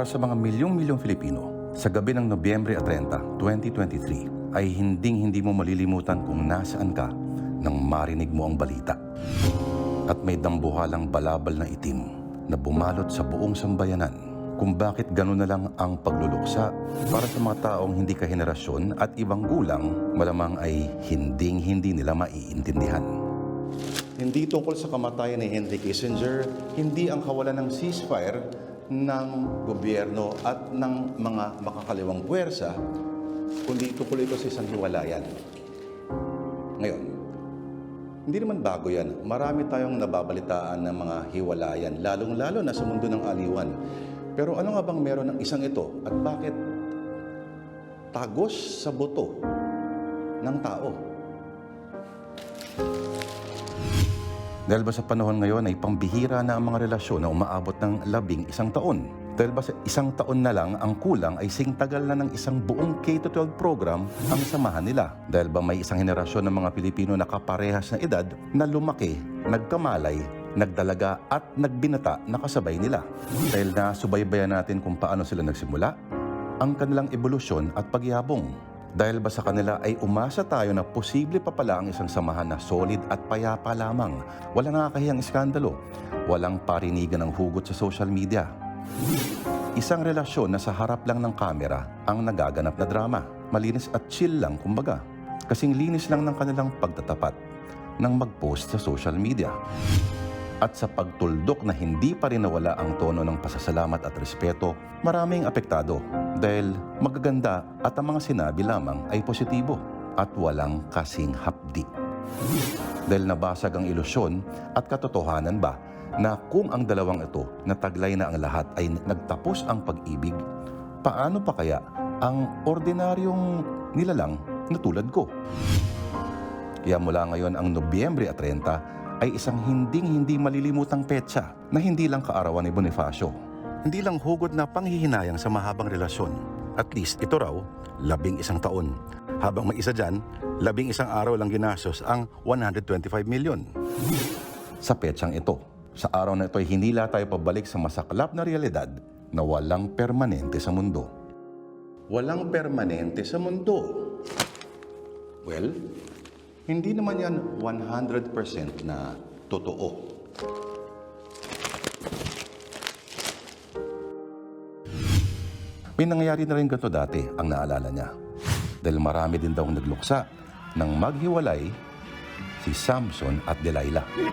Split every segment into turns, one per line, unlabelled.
para sa mga milyong-milyong Filipino, sa gabi ng Nobyembre 30, 2023, ay hinding-hindi mo malilimutan kung nasaan ka nang marinig mo ang balita. At may dambuhalang balabal na itim na bumalot sa buong sambayanan kung bakit gano'n na lang ang pagluluksa para sa mga taong hindi kahenerasyon at ibang gulang malamang ay hinding-hindi nila maiintindihan. Hindi tungkol sa kamatayan ni Henry Kissinger, hindi ang kawalan ng ceasefire ng gobyerno at ng mga makakaliwang puwersa, kundi tungkol ito sa isang hiwalayan. Ngayon, hindi naman bago yan. Marami tayong nababalitaan ng mga hiwalayan, lalong-lalo na sa mundo ng aliwan. Pero ano nga bang meron ng isang ito at bakit tagos sa buto ng tao? Dahil ba sa panahon ngayon ay pambihira na ang mga relasyon na umaabot ng labing isang taon? Dahil ba sa isang taon na lang ang kulang ay singtagal na ng isang buong K-12 program ang samahan nila? Dahil ba may isang henerasyon ng mga Pilipino na kaparehas na edad na lumaki, nagkamalay, nagdalaga at nagbinata na kasabay nila? Dahil na subaybayan natin kung paano sila nagsimula, ang kanilang ebolusyon at pagyabong. Dahil ba sa kanila ay umasa tayo na posible pa pala ang isang samahan na solid at payapa lamang. Walang nakakahiyang iskandalo. Walang parinigan ng hugot sa social media. Isang relasyon na sa harap lang ng kamera ang nagaganap na drama. Malinis at chill lang kumbaga. Kasing linis lang ng kanilang pagtatapat ng mag-post sa social media. At sa pagtuldok na hindi pa rin nawala ang tono ng pasasalamat at respeto, maraming apektado dahil magaganda at ang mga sinabi lamang ay positibo at walang kasing hapdi. Dahil nabasag ang ilusyon at katotohanan ba na kung ang dalawang ito na taglay na ang lahat ay nagtapos ang pag-ibig, paano pa kaya ang ordinaryong nilalang na tulad ko? Kaya mula ngayon ang Nobyembre at 30 ay isang hinding-hindi malilimutang petsa na hindi lang kaarawan ni Bonifacio. Hindi lang hugod na panghihinayang sa mahabang relasyon. At least ito raw, labing isang taon. Habang may isa dyan, labing isang araw lang ginastos ang 125 million. Sa petsang ito, sa araw na ito ay hinila tayo pabalik sa masaklap na realidad na walang permanente sa mundo. Walang permanente sa mundo. Well, hindi naman yan 100% na totoo. May nangyayari na rin ganito dati ang naalala niya. Dahil marami din daw nagluksa nang maghiwalay si Samson at Delilah.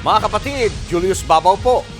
Mga kapatid, Julius Babaw po.